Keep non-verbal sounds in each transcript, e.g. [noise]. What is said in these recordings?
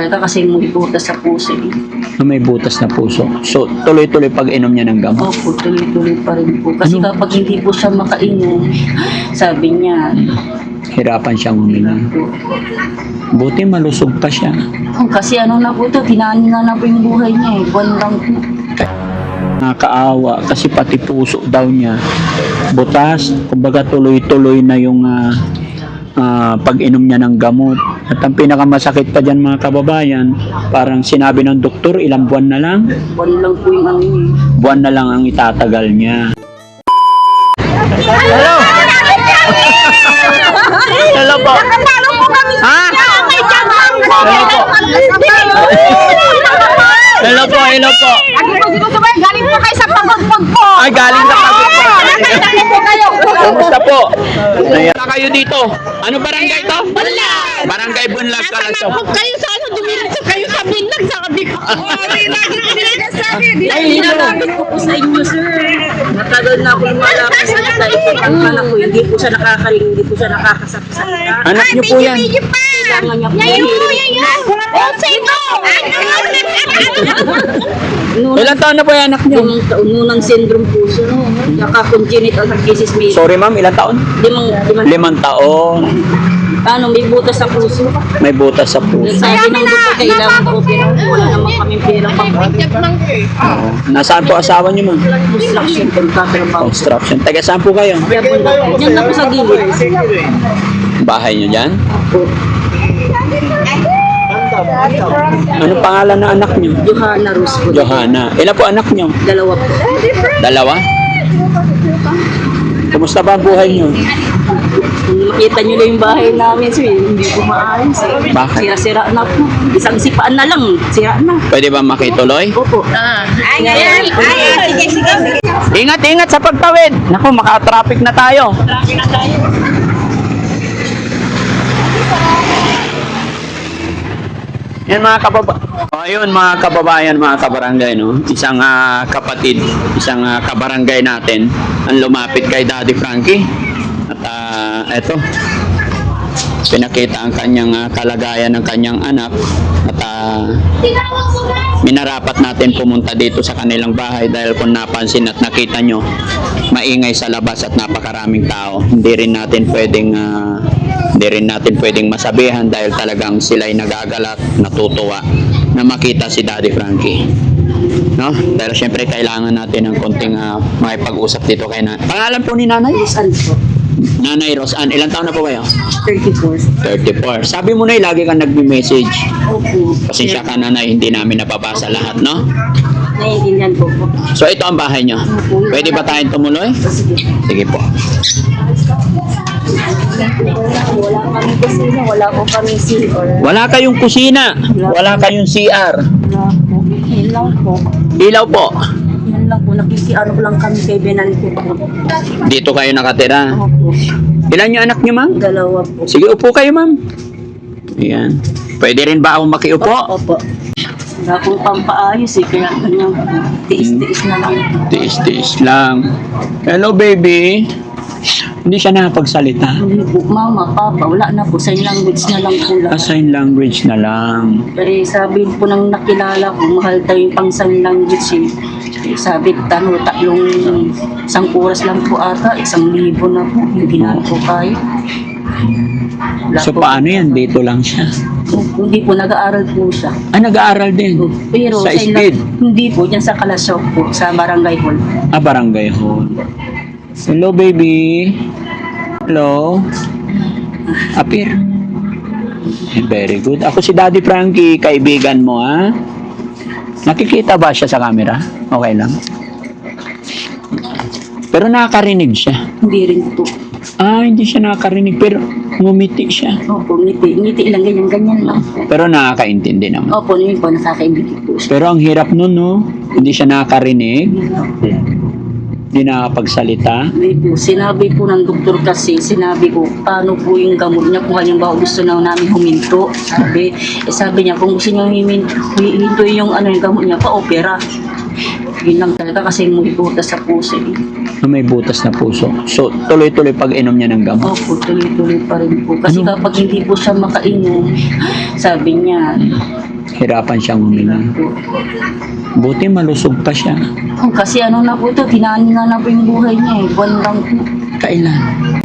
talaga kasi may butas sa puso. eh. Na may butas na puso. So, tuloy-tuloy pag inom niya ng gamot. Opo, tuloy-tuloy pa rin po. Kasi Ano? kapag hindi po siya makainom, [gasps] sabi niya, Hirapan siyang uminom. po, Buti malusog pa siya. "Oh, kasi ano na po ito, tinaanin na na po yung buhay niya eh. Buwan lang po. Nakakaawa kasi pati puso daw niya butas. Kumbaga tuloy-tuloy na yung ah, ah, pag-inom niya ng gamot. At ang pinakamasakit pa dyan mga kababayan, parang sinabi ng doktor, ilang buwan na lang? Buwan lang po yung ano eh. Buwan na lang ang itatagal niya. Hello! Hello po! Po Ha? po. Hello po, hello po! Po galing po kayo sa pagpagpag po. Ay, galing sa pagpagpag. Nakatalo po kayo. Po? Ayan. kayo dito? Ano barangay to? Wala! Barangay Bunlag. Huwag kayo sa ano, dumiretso kayo binag sa kabi ko. Lagi ko sinasabi. Ay, hinanapit ko po sa inyo, sir. Matagal na ako lumalapit sa sa ito. Ang anak ko, hindi po siya nakakaling, hindi po siya nakakasaksalita. Anak niyo po yan. Kailangan niya po Yayo, yayo. Oh, sino? Noon, Ilan taon na po yung anak niyo? Limang taon, nunang syndrome po siya, no? Saka congenital heart disease may Sorry ma'am, ilan taon? limang, limang, Limang taon. Ano, may butas sa puso. May butas sa puso. Sabi ng doktor, kailangan ko pero wala naman kami pera pang Nasaan po asawa niyo ma'am? construction contractor Construction. Taga saan po kayo? Yan na po sa gilid. Bahay niyo dyan? Ano pangalan ng anak niyo? Johanna Rose po. Johanna. Ilan po anak niyo? Dalawa po. Dalawa? Kumusta ba ang buhay niyo? Makita nyo na yung bahay namin, sir, hindi po maayos. Eh. Bakit? Sira-sira na po. Isang sipaan na lang, sira na. Pwede ba makituloy? Opo. Ay, ngayon. Ay, sige, sige, sige. Ingat, ingat sa pagtawid. Naku, maka-traffic na tayo. Yan mga kababa. Oh, ayun mga kababayan, mga kabarangay, no. Isang ah, kapatid, isang ah, kabarangay natin ang lumapit kay Daddy Frankie. At ah, eto, pinakita ang kanyang ah, kalagayan ng kanyang anak at ah, minarapat natin pumunta dito sa kanilang bahay dahil kung napansin at nakita nyo maingay sa labas at napakaraming tao hindi rin natin pwedeng ah, hindi rin natin pwedeng masabihan dahil talagang sila'y nagagalak natutuwa na makita si Daddy Frankie no? Dahil syempre kailangan natin ng konting uh, makipag-usap dito kay na. Pangalan po ni Nanay? Po? Nanay Rosan. Ilang taon na po kayo? 34. 34. Sabi mo na lagi kang nagme-message. Opo. Pasensya ka na na hindi namin napabasa lahat, no? Naiintindihan po po. So ito ang bahay nyo. Pwede ba tayong tumuloy? Sige. Sige po. Wala kami kusina, wala po kami CR. Wala kayong kusina. Wala kayong CR. Wala po. Yan lang po. Ilaw po. Yan lang po. Nakiki-ano ko lang kami kay Benalito po. Dito kayo nakatira. Opo. Ilan yung anak niyo, ma'am? Dalawa po. Sige, upo kayo, ma'am. Ayan. Pwede rin ba akong makiupo? Opo. Wala pong pampaayos eh. Kaya kanyang tiis-tiis na lang. Tiis-tiis lang. Hello, baby. Hindi siya nakapagsalita. Hindi po, mama, papa, wala na po. Sign language na lang po lang. Ah, sign language na lang. Eh, sabi po nang nakilala ko, mahal daw yung pang sign language eh. Eh, Sabi, tano, tatlong isang oras lang po ata, isang libo na po, hindi na po kaya. Wala So, po. paano yan? Dito lang siya. Hindi po, nag-aaral po siya. Ah, nag-aaral din. Pero Sa lang- hindi po, dyan sa Kalasyaw po, sa Barangay Hall. Ah, barangay hall. Hello, baby. Hello. Appear. Eh, Very good. Ako si Daddy Frankie, kaibigan mo, ha? Nakikita ba siya sa camera? Okay lang. Pero nakakarinig siya. Hindi rin po. Ah, hindi siya nakakarinig, pero ngumiti siya. Opo, ngiti, ngiti lang, ganyan-ganyan lang po. Pero nakakaintindi naman. Opo, yun po, nakakaibigit po siya. Pero ang hirap nun, no? Hindi siya nakakarinig, hindi nakakapagsalita. Hindi po, sinabi po ng doktor kasi, sinabi ko, paano po yung gamot niya kung halimbawa gusto na namin huminto. Sabi, eh, sabi niya, kung gusto niya huminto, huminto yung ano yung gamot niya, pa-opera. Yun lang talaga kasi may butas sa puso. eh. na may butas na puso. So, tuloy-tuloy pag inom niya ng gamot. Opo, tuloy-tuloy pa rin po. Kasi Ano? kapag hindi po siya makainom, [laughs] sabi niya, hirapan siyang huminga. Buti malusog pa siya. Kasi ano na po ito, tinaanin nga na po yung buhay niya eh. Buwan lang po. Kailan?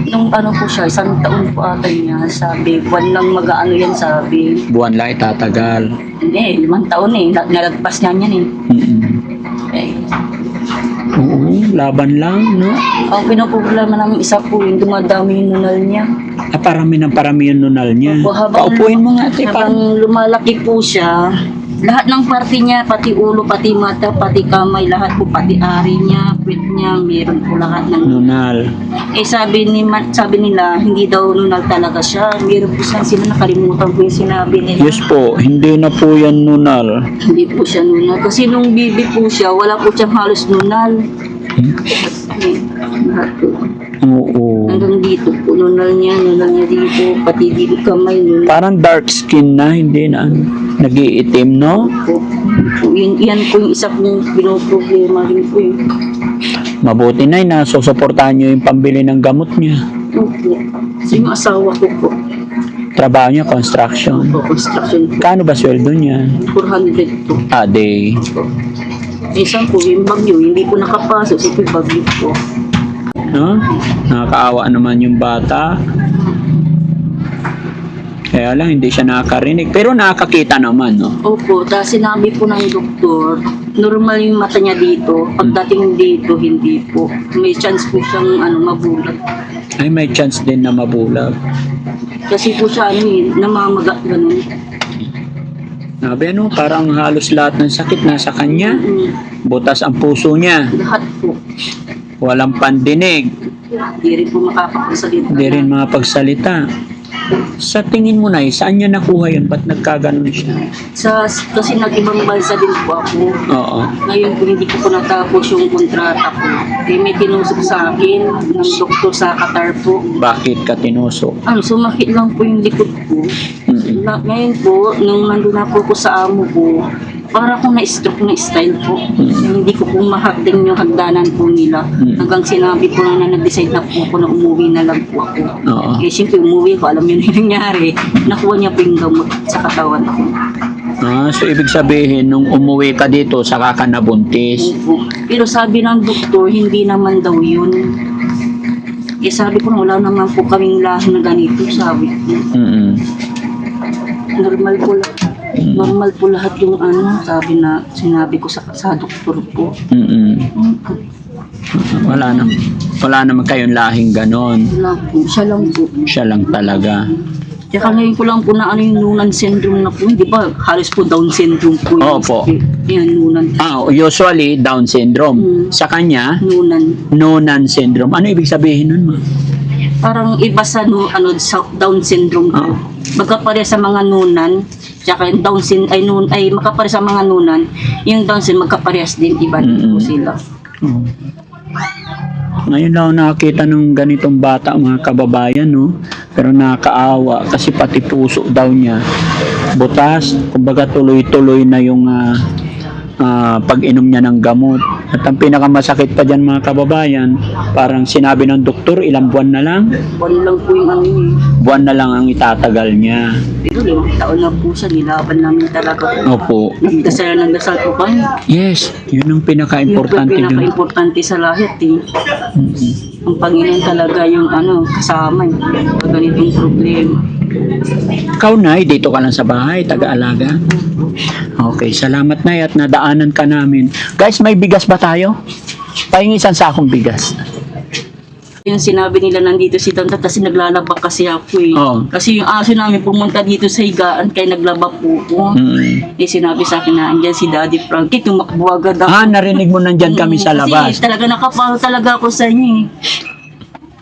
Nung ano po siya, isang taon po ata niya, sabi, buwan lang mag-ano yan, sabi. Buwan lang itatagal. Hindi, limang taon eh, Na- nalagpas niya yan eh. Mm-mm. Oo, laban lang, no? Ang pinaproblema namin isa po, yung dumadami yung nunal niya. Ah, parami ng parami yung nunal niya. Opo, habang- Paupuin mo nga, ate. Habang Parang, lumalaki po siya, lahat ng parte niya, pati ulo, pati mata, pati kamay, lahat po, pati ari niya, puwet niya, meron po lahat ng nunal. Eh sabi ni sabi nila hindi daw nunal talaga siya. Meron po siya sila nakalimutan po yung sinabi nila. Yes po, hindi na po yan nunal. Hindi po siya nunal. Kasi nung bibi po siya, wala po siyang halos nunal. Oo. Hanggang dito po, nunal niya, nunal niya dito, pati dito kamay, nunal Parang dark skin na, hindi na ano, nagiitim, no? po. Po, Yan, yan po yung isa pong pinoproblema rin po eh. Mabuti na, nasusuportahan nyo yung pambili ng gamot niya. Opo. Kasi yung asawa ko po, Trabaho niya, construction. po, construction po, Kano ba sweldo niya? 400 po. A day. Isang po, yung bagyo, hindi po nakapasok, yung bagyo po. No? Nakakaawa naman yung bata. Kaya lang, hindi siya nakakarinig. Pero nakakakita naman, no? Opo, tapos sinabi po ng doktor, normal yung mata niya dito. Pagdating dito, hindi po. May chance po siyang ano, mabulag. Ay, may chance din na mabulag. Kasi po siya, ano eh, namamaga, ganun. Sabi, ano, parang halos lahat ng sakit nasa kanya. Butas ang puso niya. lahat po. Walang pandinig. Hindi rin po makapagsalita. Hindi rin makapagsalita. Sa tingin mo na, saan niya nakuha yun? Ba't nagkaganon siya? Sa, kasi nag-ibang bansa din po ako. Oo. Ngayon po, hindi ko po natapos yung kontrata ko. Eh, may tinusok sa akin ng doktor sa Qatar po. Bakit ka tinusok? Ano, sumakit lang po yung likod ko. Na, ngayon po, nung nandun na po ko sa amo ko, para akong na-stroke na style po. Mm. Hindi ko po mahagding yung hagdanan po nila. Mm. Hanggang sinabi ko na na nag-decide na po ako na umuwi na lang po ako. Oo. Eh, siyempre umuwi ko, alam yun yung nangyari. Nakuha niya po yung gamot sa katawan ko. Ah, so ibig sabihin, nung umuwi ka dito, saka ka nabuntis. Opo. Pero sabi ng doktor, hindi naman daw yun. Eh sabi ko na wala naman po kaming lahi na ganito, sabi ko. Mm-mm. Normal po lahat. Normal po lahat yung ano, sabi na sinabi ko sa, sa doktor po. Mm-mm. Wala na. Wala naman kayong lahing ganon. Wala po, siya lang po. Siya lang talaga. Tsaka ngayon ko lang po na ano yung Noonan syndrome na po. Di ba halos po Down syndrome po yung Opo. Yan, Noonan. Ah, usually, Down syndrome. Mm. Sa kanya, Noonan. Noonan syndrome. Ano ibig sabihin nun, ma? Parang iba sa no, ano, sa Down syndrome po. Ah. Magkapare sa mga Noonan, tsaka yung Down syndrome, ay, noon, ay makapare sa mga Noonan, yung Down syndrome magkaparehas din, iba din po sila. Oh. Ngayon lang nakakita ng ganitong bata mga kababayan, no? Pero nakakaawa kasi pati puso daw niya butas. Kumbaga tuloy-tuloy na yung ah, ah, pag-inom niya ng gamot. At ang pinakamasakit pa dyan mga kababayan, parang sinabi ng doktor, ilang buwan na lang? Buwan lang po yung ano yun. Buwan na lang ang itatagal niya. Pero limang taon na po siya, nilaban namin talaga. Opo. Nagdasal ng dasal po kami. Yes, yun ang Yun po pinaka-importante yung dun. pinaka-importante sa lahat eh. Mm-mm. Ang Panginoon talaga yung ano, kasama eh. Ganitong problema. Ikaw na, dito ka lang sa bahay, taga-alaga. Okay, salamat na at nadaanan ka namin. Guys, may bigas ba tayo? Pahingi isang sakong bigas. Yung sinabi nila nandito si Tanta kasi naglalaba kasi ako eh. Oo. Kasi yung aso namin pumunta dito sa higaan kaya naglaba po ko. Mm. Eh sinabi sa akin na andyan si Daddy Frankie, tumakbo agad ako. Ah, narinig mo nandyan kami sa Mm, labas. Kasi talaga nakapalo talaga ako sa inyo eh.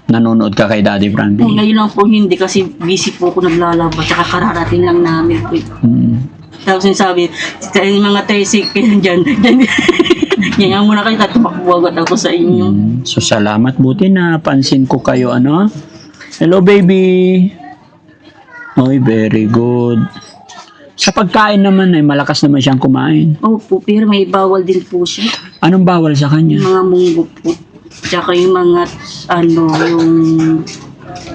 Nanonood ka kay Daddy Frankie. ngayon lang po hindi kasi busy po ako naglalaba tsaka kararating lang namin po. eh. Mm. Tapos yung sabi, sa yung mga tricycle [laughs] dyan, dyan, [laughs] yan muna kayo, tumakbo agad ako sa inyo. Mm. So, salamat. Buti na pansin ko kayo, ano? Hello, baby. Oy, very good. Sa pagkain naman ay malakas naman siyang kumain. Opo, pero may bawal din po siya. Anong bawal sa kanya? mga munggo po. Tsaka yung mga, ano, yung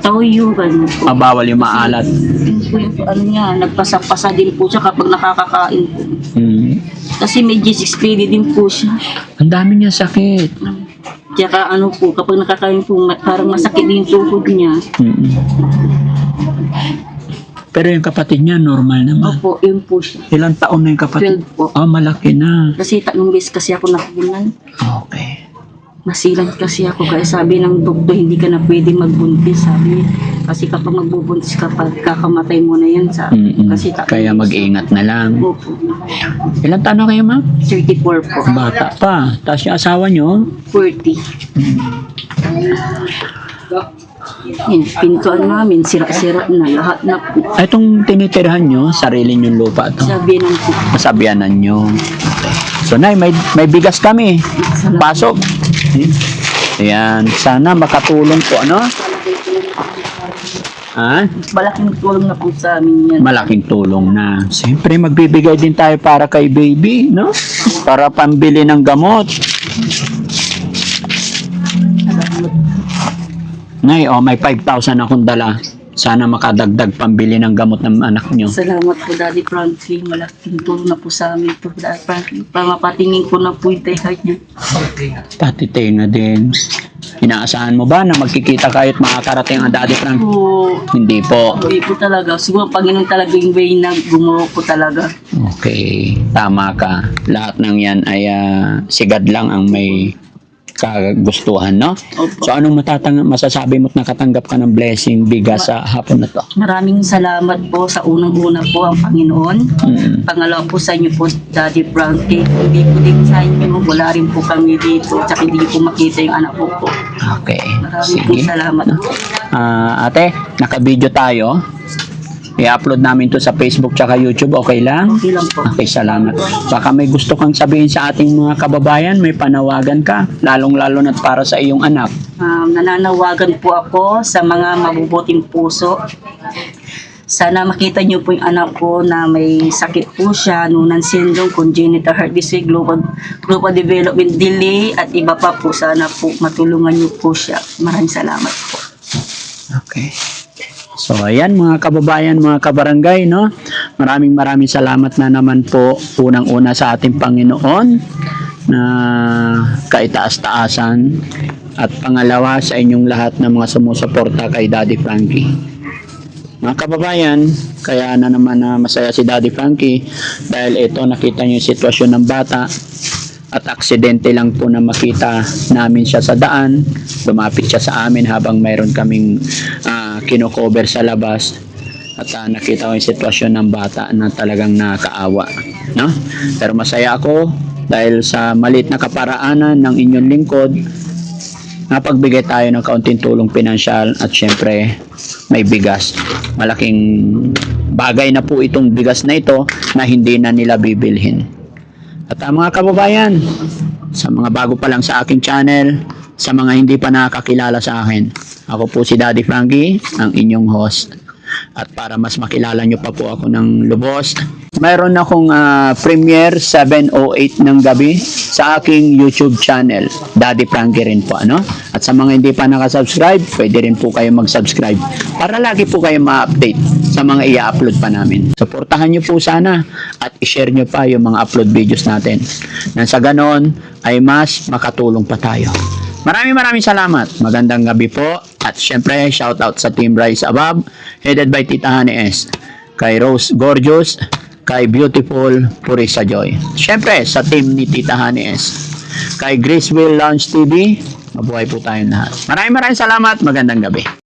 Tauyugan po. Mabawal yung maalat. Yun po yung ano niya, nagpasa-pasa din po siya kapag nakakakain po. Mm. Kasi may G6PD din po siya. Ang dami niya sakit. Tsaka ano po, kapag nakakain po, parang masakit din yung tuhod niya. Mm. Pero yung kapatid niya, normal naman. Opo, yun po siya. Ilang taon na yung kapatid? 12 po. Oh, malaki na. Kasi tatlong beses kasi ako nakunan. Okay. Masilan kasi ako kaya sabi ng doktor hindi ka na pwede magbuntis sabi kasi kapag magbubuntis ka pag kakamatay mo na yan sa Mm-mm. kasi tatlong Kaya mag-ingat na lang. Opo. Ilang taon na kayo, ma'am? 34 po. Bata pa. Tapos yung asawa niyo? 40. Yan, pintuan namin, sira-sira na, lahat na po. Ah, Itong tinitirhan niyo, sarili niyong lupa to. Sabi ng po, Masabyanan niyo. So, Nay, may, may bigas kami. salamat. Pasok. Ayan. Sana makatulong po, ano? Ha? Malaking tulong na po sa amin yan. Malaking tulong na. Siyempre, magbibigay din tayo para kay baby, no? Para pambili ng gamot. Nay, oh, may 5,000 akong dala. Sana makadagdag pambili ng gamot ng anak niyo. Salamat po, Daddy Frankie. Malaking tulong na po sa amin po, Daddy Frankie. Para mapatingin ko na po yung heart niya. Pati tenga din. Inaasahan mo ba na magkikita kayo at makakarating ang Daddy Frank? Po, Hindi po. hindi po talaga. Siguro, Panginoon talaga yung way na gumawa po talaga. Okay, tama ka. Lahat ng yan ay ah, sigad lang ang may kagustuhan, no? Opo. So anong matatang masasabi mo at nakatanggap ka ng blessing bigas sa hapon na to? Maraming salamat po sa unang-una po ang Panginoon. Mm. Pangalawa po sa inyo po, Daddy Frankie. Hindi po din sa inyo, wala rin po kami dito. Tsaka hindi po makita yung anak ko po. Okay, Maraming po sige. salamat po. Ah, ate, naka-video tayo. I-upload namin to sa Facebook tsaka YouTube, okay lang? Okay lang po. Okay, salamat. Baka may gusto kang sabihin sa ating mga kababayan, may panawagan ka, lalong-lalo na para sa iyong anak. Um, nananawagan po ako sa mga mabubuting puso. Sana makita niyo po yung anak ko na may sakit po siya, Noonan syndrome, congenital heart disease, global, global development delay, at iba pa po. Sana po matulungan niyo po siya. Maraming salamat po. Okay. So, ayan mga kababayan, mga kabarangay, no? Maraming maraming salamat na naman po unang-una sa ating Panginoon na kaitaas-taasan at pangalawa sa inyong lahat ng mga sumusuporta kay Daddy Frankie. Mga kababayan, kaya na naman na masaya si Daddy Frankie dahil ito nakita niyo yung sitwasyon ng bata at aksidente lang po na makita namin siya sa daan. Lumapit siya sa amin habang mayroon kaming ah, kinocover sa labas at ah, nakita ko yung sitwasyon ng bata na talagang nakaawa. No? Pero masaya ako dahil sa malit na kaparaanan ng inyong lingkod napagbigay tayo ng kaunting tulong pinansyal at syempre may bigas. Malaking bagay na po itong bigas na ito na hindi na nila bibilhin. At ang mga kababayan, sa mga bago pa lang sa aking channel, sa mga hindi pa nakakilala sa akin, ako po si Daddy Frankie, ang inyong host. At para mas makilala nyo pa po ako ng lubos, mayroon akong ah, premiere 7.08 ng gabi sa aking YouTube channel, Daddy Frankie rin po. Ano? At sa mga hindi pa nakasubscribe, pwede rin po kayo mag-subscribe para lagi po kayo ma-update sa mga i-upload pa namin. Suportahan nyo po sana at i-share nyo pa yung mga upload videos natin. Nang sa ganon ay mas makatulong pa tayo. Maraming maraming salamat. Magandang gabi po. At syempre, shout out sa Team Rise Above, headed by Tita Honey S. Kay Rose Gorgeous, kay Beautiful Purisa Joy. Syempre, sa team ni Tita Honey S. Kay Graceville Lounge TV, mabuhay po tayong lahat. Maraming maraming salamat. Magandang gabi.